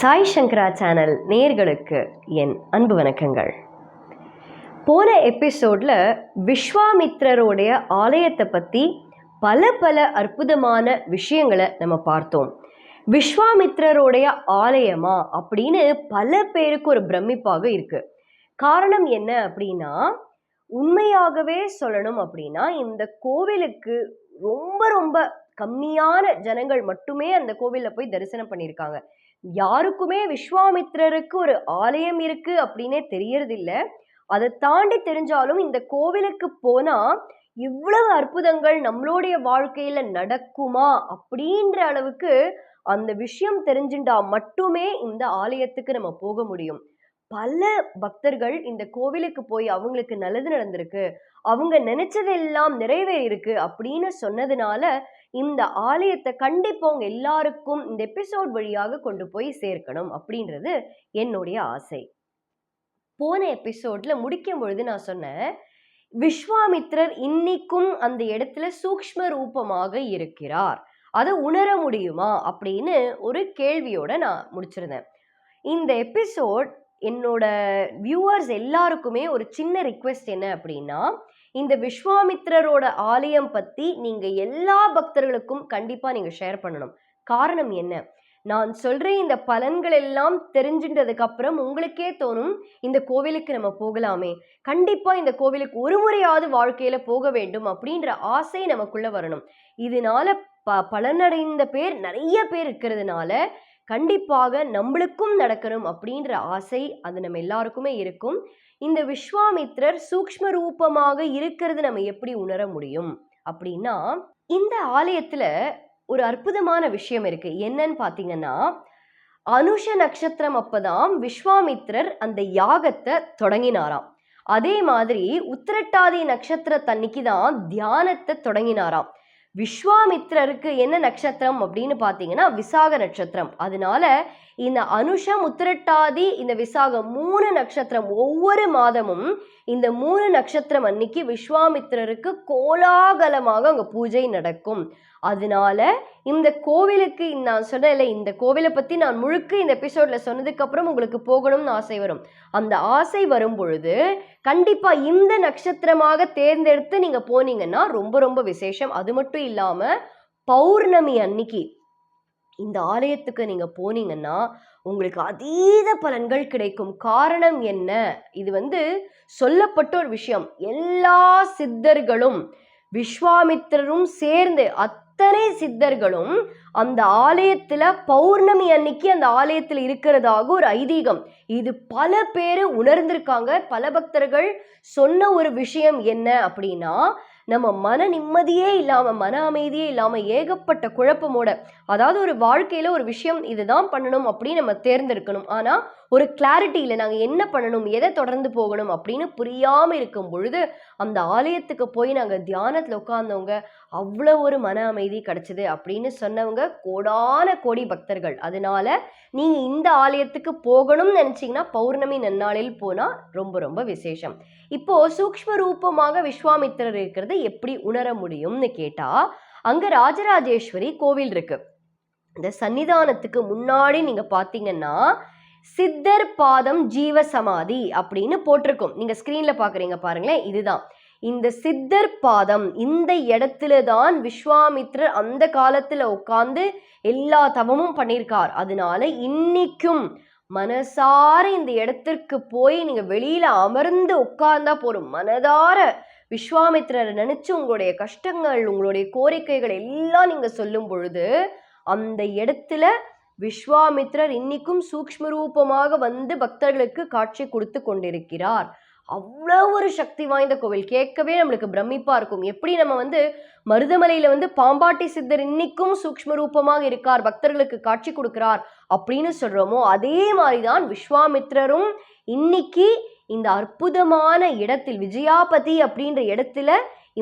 சாய் சங்கரா channel நேர்களுக்கு என் அன்பு வணக்கங்கள். போன எபிசோடில் விஸ்வாமித்ரருடைய ஆலயத்தை பற்றி பல பல அற்புதமான விஷயங்களை நம்ம பார்த்தோம். விஸ்வாமித்ரருடைய ஆலயமா அப்படின்னு பல பேருக்கு ஒரு பிரமிப்பாக இருக்கு. காரணம் என்ன அப்படின்னா உண்மையாகவே சொல்லணும் அப்படின்னா இந்த கோவிலுக்கு ரொம்ப ரொம்ப கம்மியான ஜனங்கள் மட்டுமே அந்த கோவிலில் போய் தரிசனம் பண்ணியிருக்காங்க. யாருக்குமே விஸ்வாமித்ரருக்கு ஒரு ஆலயம் இருக்கு அப்படின்னே தெரியறதில்ல. அதை தாண்டி தெரிஞ்சாலும் இந்த கோவிலுக்கு போனா இவ்வளவு அற்புதங்கள் நம்மளுடைய வாழ்க்கையில நடக்குமா அப்படின்ற அளவுக்கு அந்த விஷயம் தெரிஞ்சுட்டா மட்டுமே இந்த ஆலயத்துக்கு நம்ம போக முடியும். பல பக்தர்கள் இந்த கோவிலுக்கு போய் அவங்களுக்கு நல்லது நடந்திருக்கு. அவங்க நினைச்சதெல்லாம் நிறைவேறியிருக்கு அப்படின்னு சொன்னதுனால இந்த ஆலயத்தை கண்டிப்பா உங்க எல்லாருக்கும் இந்த எபிசோட் வழியாக கொண்டு போய் சேர்க்கணும் அப்படின்றது என்னுடைய ஆசை. போன எபிசோட்ல முடிக்கும் பொழுது நான் சொன்னேன் விஸ்வாமித்ரர் இன்னைக்கும் அந்த இடத்துல சூக்ஷ்ம ரூபமாக இருக்கிறார். அதை உணர முடியுமா? அப்படின்னு ஒரு கேள்வியோட நான் முடிச்சிருந்தேன். இந்த எபிசோட் என்னோட வியூவர்ஸ் எல்லாருக்குமே ஒரு சின்ன ரிக்வெஸ்ட் என்ன அப்படின்னா இந்த விஸ்வாமித்ரரோட ஆலயம் பத்தி நீங்க எல்லா பக்தர்களுக்கும் கண்டிப்பா நீங்க ஷேர் பண்ணணும். காரணம் என்ன? நான் சொல்ற இந்த பலன்கள் எல்லாம் தெரிஞ்சின்றதுக்கு அப்புறம் உங்களுக்கே தோணும் இந்த கோவிலுக்கு நம்ம போகலாமே. கண்டிப்பா இந்த கோவிலுக்கு ஒரு முறையாவது வாழ்க்கையில போக வேண்டும் அப்படின்ற ஆசை நமக்குள்ள வரணும். இதனால ப பலனடைந்த பேர் நிறைய பேர் இருக்கிறதுனால கண்டிப்பாக நம்மளுக்கும் நடக்கணும் அப்படின்ற ஆசை அது நம்ம எல்லாருக்குமே இருக்கும். இந்த விஸ்வாமித்ரர் சூக்ம ரூபமாக இருக்கிறது நம்ம எப்படி உணர முடியும்? அப்படின்னா இந்த ஆலயத்துல ஒரு அற்புதமான விஷயம் இருக்கு. என்னன்னு பாத்தீங்கன்னா அனுஷ நட்சத்திரம் அப்பதான் விஸ்வாமித்ரர் அந்த யாகத்தை தொடங்கினாராம். அதே மாதிரி உத்திரட்டாதி நட்சத்திரத்தன்னைக்கு தான் தியானத்தை தொடங்கினாராம். விஸ்வாமித்ரருக்கு என்ன நட்சத்திரம் அப்படின்னு பார்த்தீங்கன்னா விசாக நட்சத்திரம். அதனால இந்த அனுஷம் உத்திரட்டாதி இந்த விசாகம் மூணு நட்சத்திரம் ஒவ்வொரு மாதமும் இந்த மூணு நட்சத்திரம் அன்னைக்கு விஸ்வாமித்ரருக்கு கோலாகலமாக அங்கே பூஜை நடக்கும். அதனால இந்த கோவிலுக்கு நான் சொன்னேன்ல இந்த கோவிலை பற்றி நான் முழுக்க இந்த எபிசோடில் சொன்னதுக்கப்புறம் உங்களுக்கு போகணும்னு ஆசை வரும். அந்த ஆசை வரும் பொழுது கண்டிப்பாக இந்த நட்சத்திரமாக தேர்ந்தெடுத்து நீங்கள் போனீங்கன்னா ரொம்ப ரொம்ப விசேஷம். அது மட்டும் இல்லாமல் பௌர்ணமி அன்னைக்கு இந்த ஆலயத்துக்கு நீங்கள் போனீங்கன்னா உங்களுக்கு அதீத பலன்கள் கிடைக்கும். காரணம் என்ன? இது வந்து சொல்லப்பட்ட ஒரு விஷயம். எல்லா சித்தர்களும் விஸ்வாமித்திரரும் சேர்ந்து அத்தனை சித்தர்களும் அந்த ஆலயத்துல பௌர்ணமி அன்னைக்கு அந்த ஆலயத்தில் இருக்கிறதாக ஒரு ஐதீகம். இது பல பேர் உணர்ந்திருக்காங்க. பல பக்தர்கள் சொன்ன ஒரு விஷயம் என்ன அப்படின்னா நம்ம மன நிம்மதியே இல்லாமல் மன அமைதியே இல்லாமல் ஏகப்பட்ட குழப்பமோட அதாவது ஒரு வாழ்க்கையில் ஒரு விஷயம் இதுதான் பண்ணணும் அப்படின்னு நம்ம தேர்ந்தெடுக்கணும். ஆனால் ஒரு கிளாரிட்டியில் நாங்கள் என்ன பண்ணணும் எதை தொடர்ந்து போகணும் அப்படின்னு புரியாமல் இருக்கும் பொழுது அந்த ஆலயத்துக்கு போய் நாங்கள் தியானத்தில் உட்கார்ந்தவங்க அவ்வளோ ஒரு மன அமைதி கிடச்சிது அப்படின்னு சொன்னவங்க கோடான கோடி பக்தர்கள். அதனால நீங்கள் இந்த ஆலயத்துக்கு போகணும்னு நினச்சிங்கன்னா பௌர்ணமி நன்னாளில் போனால் ரொம்ப ரொம்ப விசேஷம். இப்போ சூக்ஷ்ம ரூபமாக விஸ்வாமித்திரர் இருக்கிறது எப்படி உணர முடியும்னு கேட்டால் அங்கே ராஜராஜேஸ்வரி கோவில் இருக்கு. இந்த சன்னிதானத்துக்கு முன்னாடி நீங்கள் பார்த்தீங்கன்னா சித்தர் பாதம் ஜீவ சமாதி அப்படின்னு போட்டிருக்கும். நீங்க ஸ்கிரீன்ல பாக்குறீங்க பாருங்களேன் இதுதான். இந்த சித்தர் பாதம் இந்த இடத்துல தான் விஸ்வாமித்ரர் அந்த காலத்துல உட்கார்ந்து எல்லா தவமும் பண்ணியிருக்கார் அதனால இன்னைக்கும் மனசார இந்த இடத்திற்கு போய் நீங்க வெளியில அமர்ந்து உட்கார்ந்தா போறோம் மனதார விஸ்வாமித்ரரை நினைச்சு உங்களுடைய கஷ்டங்கள் உங்களுடைய கோரிக்கைகள் எல்லாம் நீங்க சொல்லும் பொழுது அந்த இடத்துல விஸ்வாமித்ரர் இன்னைக்கும் சூக்ஷ்ம ரூபமாக வந்து பக்தர்களுக்கு காட்சி கொடுத்து கொண்டிருக்கிறார். அவ்வளோ ஒரு சக்தி வாய்ந்த கோவில். கேட்கவே நம்மளுக்கு பிரமிப்பாக இருக்கும். எப்படி நம்ம வந்து மருதமலையில் வந்து பாம்பாட்டி சித்தர் இன்னைக்கும் சூக்ஷ்ம ரூபமாக இருக்கார் பக்தர்களுக்கு காட்சி கொடுக்கிறார் அப்படின்னு சொல்கிறோமோ அதே மாதிரி தான் விஸ்வாமித்ரரும் இன்னைக்கு இந்த அற்புதமான இடத்தில் விஜயாபதி அப்படின்ற இடத்துல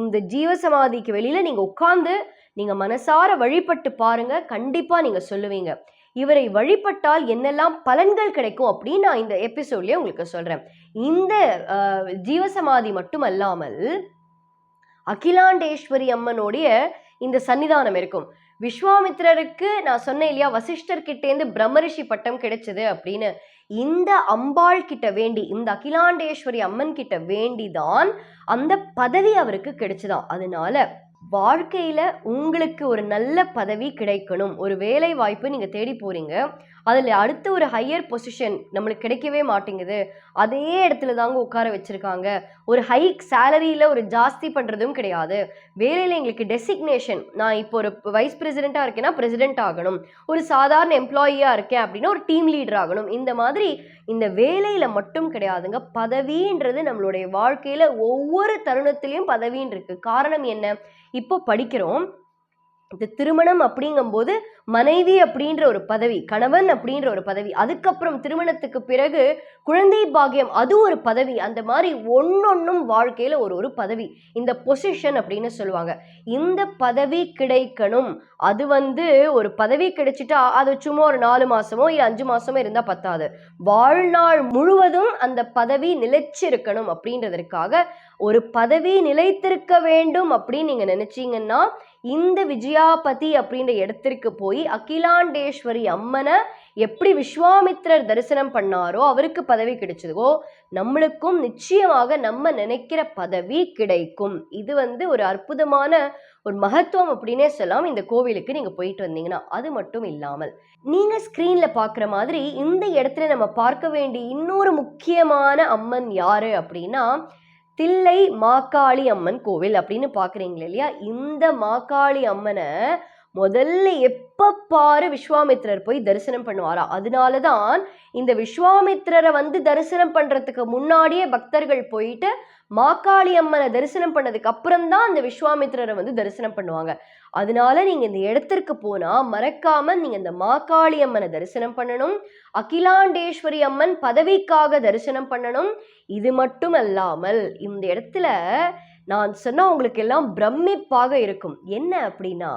இந்த ஜீவசமாதிக்கு வெளியில் நீங்கள் உட்காந்து நீங்கள் மனசார வழிபட்டு பாருங்கள் கண்டிப்பாக நீங்கள் சொல்லுவீங்க. இவரை வழிபட்டால் என்னெல்லாம் பலன்கள் கிடைக்கும் அப்படின்னு நான் இந்த எபிசோட்லேயே உங்களுக்கு சொல்கிறேன் இந்த ஜீவசமாதி மட்டுமல்லாமல் அகிலாண்டேஸ்வரி அம்மனுடைய இந்த சன்னிதானம் இருக்கும். விஸ்வாமித்திரருக்கு நான் சொன்னேன் இல்லையா வசிஷ்டர் கிட்டேருந்து பிரம்மரிஷி பட்டம் கிடைச்சது அப்படின்னு. இந்த அம்பாள் கிட்ட வேண்டி இந்த அகிலாண்டேஸ்வரி அம்மன் கிட்ட வேண்டிதான் அந்த பதவி அவருக்கு கிடைச்சுதான். அதனால வாழ்க்கையில் உங்களுக்கு ஒரு நல்ல பதவி கிடைக்கணும். ஒரு வேலை வாய்ப்பு நீங்கள் தேடி போகிறீங்க அதில் அடுத்த ஒரு ஹையர் பொசிஷன் நம்மளுக்கு கிடைக்கவே மாட்டேங்குது. அதே இடத்துல தாங்க உட்கார வச்சுருக்காங்க. ஒரு ஹை சேலரியில் ஒரு ஜாஸ்தி பண்ணுறதும் கிடையாது. வேலையில் எங்களுக்கு டெசிக்னேஷன் நான் இப்போ ஒரு வைஸ் பிரசிடெண்ட்டாக இருக்கேன்னா பிரசிடெண்ட் ஆகணும். ஒரு சாதாரண எம்ப்ளாயியாக இருக்கேன் அப்படின்னா ஒரு டீம் லீடர் ஆகணும். இந்த மாதிரி இந்த வேலையில் மட்டும் கிடையாதுங்க. பதவின்றது நம்மளுடைய வாழ்க்கையில் ஒவ்வொரு தருணத்துலேயும் பதவின்னு இருக்குது காரணம் என்ன? இப்போ படிக்கிறோம். இந்த திருமணம் அப்படிங்கும்போது மனைவி அப்படின்ற ஒரு பதவி கணவன் அப்படின்ற ஒரு பதவி அதுக்கப்புறம் திருமணத்துக்கு பிறகு குழந்தை பாக்கியம் அது ஒரு பதவி அந்த மாதிரி ஒன்னொன்னும் வாழ்க்கையில ஒரு ஒரு பதவி இந்த பொசிஷன் அப்படின்னு சொல்லுவாங்க. இந்த பதவி கிடைக்கணும். அது வந்து ஒரு பதவி கிடைச்சிட்டா அது சும்மா ஒரு நாலு மாசமோ இல்லை அஞ்சு மாசமோ இருந்தா பத்தாது. வாழ்நாள் முழுவதும் அந்த பதவி நிலைச்சிருக்கணும் அப்படின்றதற்காக ஒரு பதவி நிலைத்திருக்க வேண்டும் அப்படின்னு நீங்க நினைச்சீங்கன்னா இந்த விஜயாபதி அப்படின்ற இடத்திற்கு போய் அகிலாண்டேஸ்வரி அம்மனை எப்படி விஸ்வாமித்ரர் தரிசனம் பண்ணாரோ அவருக்கு பதவி கிடைச்சதோ நம்மளுக்கும் நிச்சயமாக நம்ம நினைக்கிற பதவி கிடைக்கும். இது வந்து ஒரு அற்புதமான ஒரு மகத்துவம் அப்படின்னே சொல்லலாம். இந்த கோவிலுக்கு நீங்க போயிட்டு வந்தீங்கன்னா அது மட்டும் இல்லாமல் நீங்க ஸ்கிரீன்ல பாக்குற மாதிரி இந்த இடத்துல நம்ம பார்க்க வேண்டிய இன்னொரு முக்கியமான அம்மன் யாரு அப்படின்னா தில்லை மாக்காளி அம்மன் கோவில் அப்படின்னு பார்க்குறீங்களே இல்லையா? இந்த மாக்காளி அம்மனை முதல்ல எப்போ பாரு விஸ்வாமித்திரர் போய் தரிசனம் பண்ணுவாரா? அதனால தான் இந்த விஸ்வாமித்திரரை வந்து தரிசனம் பண்ணுறதுக்கு முன்னாடியே பக்தர்கள் போயிட்டு மாக்காளி அம்மனை தரிசனம் பண்ணதுக்கு அப்புறம் தான் அந்த விஸ்வாமித்திரரை வந்து தரிசனம் பண்ணுவாங்க. அதனால நீங்க இந்த இடத்திற்கு போனா மறக்காம நீங்க இந்த மாக்காளி அம்மனை தரிசனம் பண்ணணும். அகிலாண்டேஸ்வரி அம்மன் பதவிக்காக தரிசனம் பண்ணணும். இது மட்டும் அல்லாமல் இந்த இடத்துல நான் சொன்னா உங்களுக்கு எல்லாம் பிரமிப்பாக இருக்கும். என்ன அப்படின்னா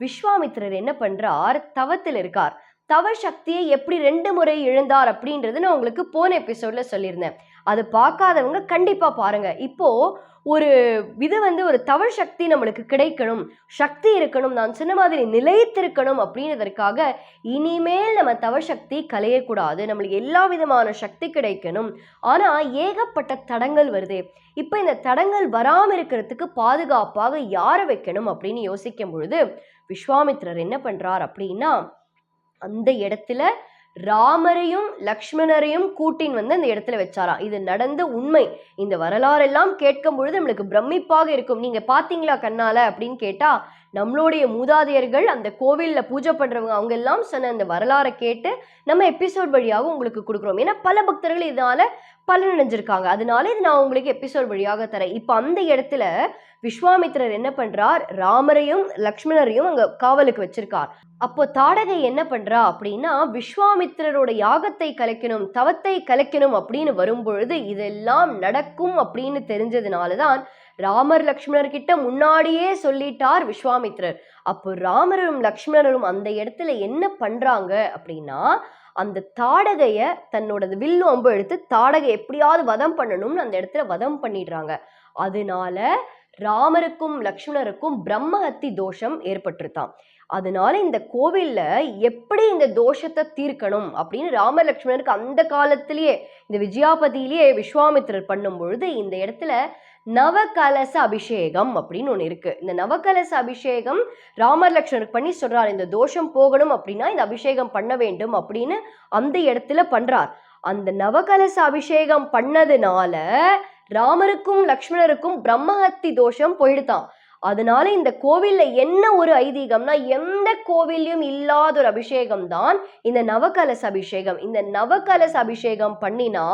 விஸ்வாமித்திரர் என்ன பண்றார்? தவத்தில் இருக்கார். தவ சக்தியை எப்படி ரெண்டு முறை இழந்தார் அப்படின்றது நான் உங்களுக்கு போன எபிசோட்ல சொல்லியிருந்தேன். அது பார்க்காதவங்க கண்டிப்பா பாருங்க. இப்போ ஒரு இது வந்து ஒரு தமிழ் சக்தி நம்மளுக்கு கிடைக்கணும். சக்தி இருக்கணும். நான் சொன்ன மாதிரி நிலைத்திருக்கணும் அப்படின்றதற்காக இனிமேல் நம்ம தமிழ் சக்தி கலையக்கூடாது. நம்மளுக்கு எல்லா விதமான சக்தி கிடைக்கணும். ஆனால் ஏகப்பட்ட தடங்கள் வருதே. இப்போ இந்த தடங்கள் வராமல் இருக்கிறதுக்கு பாதுகாப்பாக யாரை வைக்கணும் அப்படின்னு யோசிக்கும் பொழுது விஸ்வாமித்ரர் என்ன பண்ணுறார் அப்படின்னா அந்த இடத்துல ராமரையும் லக்ஷ்மணரையும் கூட்டின் வந்து அந்த இடத்துல வச்சாராம். இது நடந்த உண்மை. இந்த வரலாறெல்லாம் கேட்கும் பொழுது நம்மளுக்கு பிரமிப்பாக இருக்கும். நீங்க பாத்தீங்களா கண்ணால அப்படின்னு கேட்டா நம்மளுடைய மூதாதையர்கள் அந்த கோவிலில் பூஜை பண்ணுறவங்க அவங்க எல்லாம் சொன்ன அந்த வரலாறை கேட்டு நம்ம எபிசோட் வழியாக உங்களுக்கு கொடுக்குறோம். ஏன்னா பல பக்தர்கள் இதனால் பலனடைஞ்சிருக்காங்க. அதனால இது நான் உங்களுக்கு எபிசோட் வழியாக தரேன். இப்போ அந்த இடத்துல விஸ்வாமித்திரர் என்ன பண்ணுறார் ராமரையும் லக்ஷ்மணரையும் அங்கே காவலுக்கு வச்சிருக்கார். அப்போ தாடகை என்ன பண்ணுறா அப்படின்னா விஸ்வாமித்திரரோட யாகத்தை கலைக்கணும் தவத்தை கலைக்கணும் அப்படின்னு வரும்பொழுது இதெல்லாம் நடக்கும் அப்படின்னு தெரிஞ்சதுனால தான் ராமர் லக்ஷ்மணர் கிட்ட முன்னாடியே சொல்லிட்டார் விஸ்வாமித்திரர். அப்போ ராமரும் லக்ஷ்மணரும் அந்த இடத்துல என்ன பண்றாங்க அப்படின்னா அந்த தாடகைய தன்னோட வில்லு அம்பு எடுத்து தாடகை எப்படியாவது வதம் பண்ணணும்னு அந்த இடத்துல வதம் பண்ணிடுறாங்க. அதனால ராமருக்கும் லக்ஷ்மணருக்கும் பிரம்மஹத்தி தோஷம் ஏற்பட்டிருத்தான் அதனால இந்த கோவில்ல எப்படி இந்த தோஷத்தை தீர்க்கணும் அப்படின்னு ராம லக்ஷ்மணருக்கு அந்த காலத்திலேயே இந்த விஜயாபதியிலேயே விஸ்வாமித்திரர் பண்ணும் பொழுது இந்த இடத்துல நவகலச அபிஷேகம் அப்படின்னு ஒன்று இருக்குது இந்த நவகலச அபிஷேகம் ராமர் லக்ஷ்மணருக்கு பண்ணி சொல்கிறார் இந்த தோஷம் போகணும் அப்படின்னா இந்த அபிஷேகம் பண்ண வேண்டும் அப்படின்னு அந்த இடத்துல பண்ணுறார் அந்த நவகலச அபிஷேகம் பண்ணதுனால ராமருக்கும் லக்ஷ்மணருக்கும் பிரம்மஹத்தி தோஷம் போயிடுதான். அதனால இந்த கோவில்ல என்ன ஒரு ஐதீகம்னா எந்த கோவிலையும் இல்லாத ஒரு அபிஷேகம் தான் இந்த நவகலச அபிஷேகம். இந்த நவகலச அபிஷேகம் பண்ணினா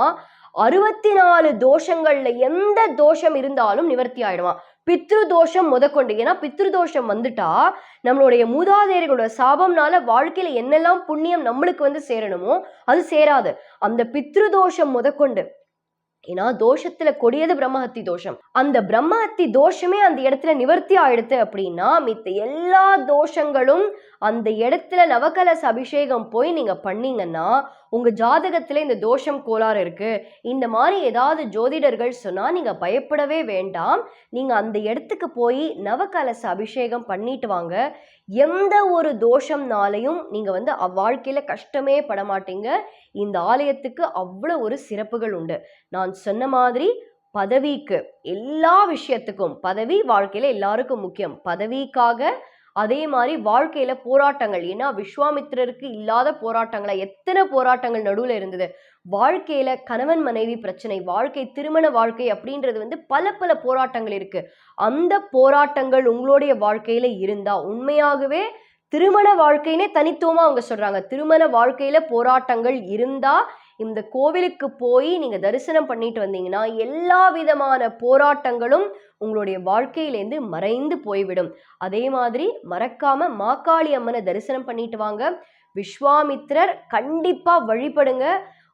அறுபத்தி நாலு தோஷங்கள்ல எந்த தோஷம் இருந்தாலும் நிவர்த்தி ஆயிடுவான். பித்ரு தோஷம் முதற்கொண்டு. ஏன்னா பித்ரு தோஷம் வந்துட்டா நம்மளுடைய மூதாதையர்களோட சாபம்னால வாழ்க்கையில என்னெல்லாம் புண்ணியம் நம்மளுக்கு வந்து சேரணுமோ அது சேராது. அந்த பித்ரு தோஷம் முதற்கொண்டு. ஏன்னா தோஷத்துல கொடியது பிரம்மஹத்தி தோஷம். அந்த பிரம்மஹத்தி தோஷமே அந்த இடத்துல நிவர்த்தி ஆயிடுத்து அப்படின்னா மித்த எல்லா தோஷங்களும் அந்த இடத்துல நவகலச அபிஷேகம் போய் நீங்க பண்ணீங்கன்னா உங்கள் ஜாதகத்தில் இந்த தோஷம் கோளாறு இருக்குது இந்த மாதிரி ஏதாவது ஜோதிடர்கள் சொன்னால் நீங்கள் பயப்படவே வேண்டாம். நீங்கள் அந்த இடத்துக்கு போய் நவகலச அபிஷேகம் பண்ணிட்டு வாங்க. எந்த ஒரு தோஷம்னாலையும் நீங்கள் வந்து அவ்வாழ்க்கையில் கஷ்டமே பட மாட்டீங்க. இந்த ஆலயத்துக்கு அவ்வளோ ஒரு சிறப்புகள் உண்டு. நான் சொன்ன மாதிரி பதவிக்கு எல்லா விஷயத்துக்கும் பதவி வாழ்க்கையில் எல்லாருக்கும் முக்கியம். பதவிக்காக அதே மாதிரி வாழ்க்கையில போராட்டங்கள். ஏன்னா விஸ்வாமித்திரருக்கு இல்லாத போராட்டங்களா? எத்தனை போராட்டங்கள் நடுவில் இருந்தது? வாழ்க்கையில கணவன் மனைவி பிரச்சனை வாழ்க்கை திருமண வாழ்க்கை அப்படின்றது வந்து பல பல போராட்டங்கள் இருக்கு. அந்த போராட்டங்கள் உங்களுடைய வாழ்க்கையில இருந்தா உண்மையாகவே திருமண வாழ்க்கையினே தனித்துவமா அவங்க சொல்றாங்க. திருமண வாழ்க்கையில போராட்டங்கள் இருந்தா இந்த கோவிலுக்கு போய் நீங்க தரிசனம் பண்ணிட்டு வந்தீங்கன்னா எல்லா விதமான போராட்டங்களும் உங்களுடைய வாழ்க்கையிலேருந்து மறைந்து போய்விடும். அதே மாதிரி மறக்காம மாக்காளி அம்மனை தரிசனம் பண்ணிட்டு வாங்க. விஸ்வாமித்ரர் கண்டிப்பா வழிபடுங்க.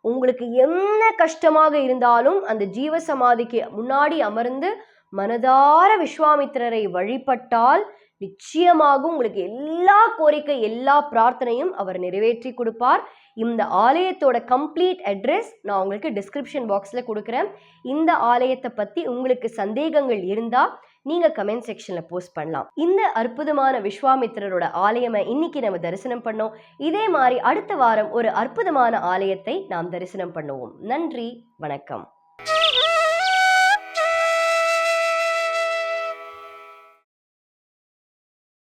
உங்களுக்கு என்ன கஷ்டமாக இருந்தாலும் அந்த ஜீவசமாதிக்கு முன்னாடி அமர்ந்து மனதார விஸ்வாமித்திரரை வழிபட்டால் நிச்சயமாக உங்களுக்கு எல்லா கோரிக்கை எல்லா பிரார்த்தனையும் அவர் நிறைவேற்றி கொடுப்பார். இந்த ஆலயத்தோட கம்ப்ளீட் அட்ரஸ் நான் உங்களுக்கு டிஸ்கிரிப்ஷன் பாக்ஸில் கொடுக்குறேன். இந்த ஆலயத்தை பற்றி உங்களுக்கு சந்தேகங்கள் இருந்தால் நீங்கள் கமெண்ட் செக்ஷனில் போஸ்ட் பண்ணலாம். இந்த அற்புதமான விஸ்வாமித்திரரோட ஆலயமை இன்னைக்கு நம்ம தரிசனம் பண்ணோம். இதே மாதிரி அடுத்த வாரம் ஒரு அற்புதமான ஆலயத்தை நாம் தரிசனம் பண்ணுவோம். நன்றி வணக்கம்.